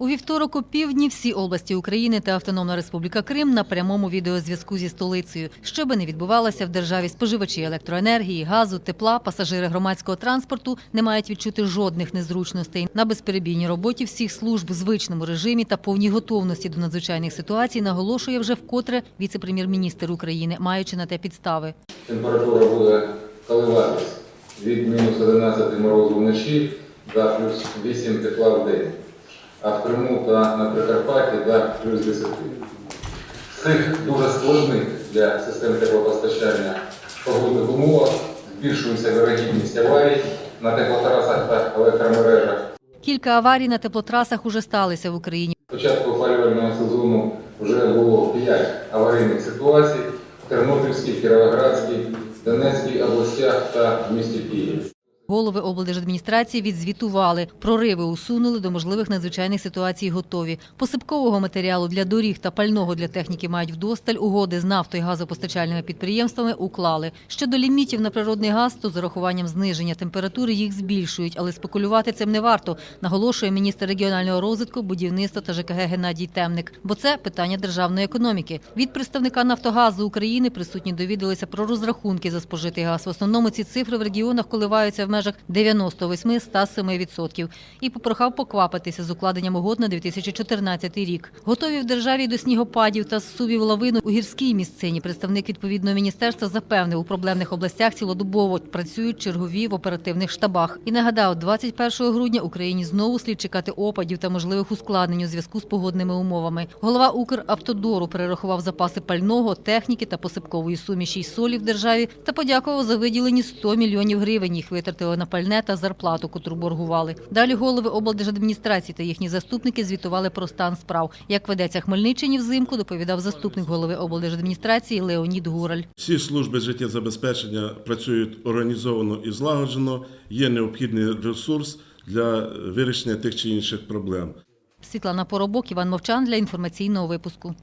У вівторок о півдні всі області України та Автономна Республіка Крим на прямому відеозв'язку зі столицею. Що би не відбувалося в державі, споживачі електроенергії, газу, тепла, пасажири громадського транспорту не мають відчути жодних незручностей. На безперебійній роботі всіх служб в звичному режимі та повній готовності до надзвичайних ситуацій наголошує вже вкотре віце-прем'єр-міністр України, маючи на те підстави. Температура буде коливатись від мінус 11 морозу вночі до плюс 8 тепла в день, а в Криму та на Прикарпатті до плюс 10. З цих дуже складних для систем теплопостачання погодних умовах збільшується вирогідність аварій на теплотрасах та електромережах. Кілька аварій на теплотрасах уже сталися в Україні. З початку опалювального сезону вже було 5 аварійних ситуацій в Тернопільській, Кіровоградській, Донецькій областях та в місті Києві. Голови облдержадміністрації відзвітували. Прориви усунули до можливих надзвичайних ситуацій готові. Посипкового матеріалу для доріг та пального для техніки мають вдосталь. Угоди з нафто- і газопостачальними підприємствами уклали. Щодо лімітів на природний газ, то з урахуванням зниження температури їх збільшують, але спекулювати цим не варто, наголошує міністр регіонального розвитку, будівництва та ЖКГ Геннадій Темник. Бо це питання державної економіки. Від представника Нафтогазу України присутні довідалися про розрахунки за спожитий газ. В основному ці цифри в регіонах коливаються в межах 98-107% і попрохав поквапитися з укладенням угод на 2014 рік. Готові в державі до снігопадів та зсувів лавину у гірській місцині. Представник відповідного міністерства запевнив, у проблемних областях цілодобово працюють чергові в оперативних штабах. І нагадав, 21 грудня Україні знову слід чекати опадів та можливих ускладнень у зв'язку з погодними умовами. Голова Укравтодору перерахував запаси пального, техніки та посипкової суміші й солі в державі та подякував за виділені 100 мільйонів гривень. Їх витратили на пальне та зарплату, котру боргували. Далі голови облдержадміністрації та їхні заступники звітували про стан справ. Як ведеться Хмельниччині взимку, доповідав заступник голови облдержадміністрації Леонід Гураль. Всі служби життєзабезпечення працюють організовано і злагоджено. Є необхідний ресурс для вирішення тих чи інших проблем. Світлана Поробок, Іван Мовчан для інформаційного випуску.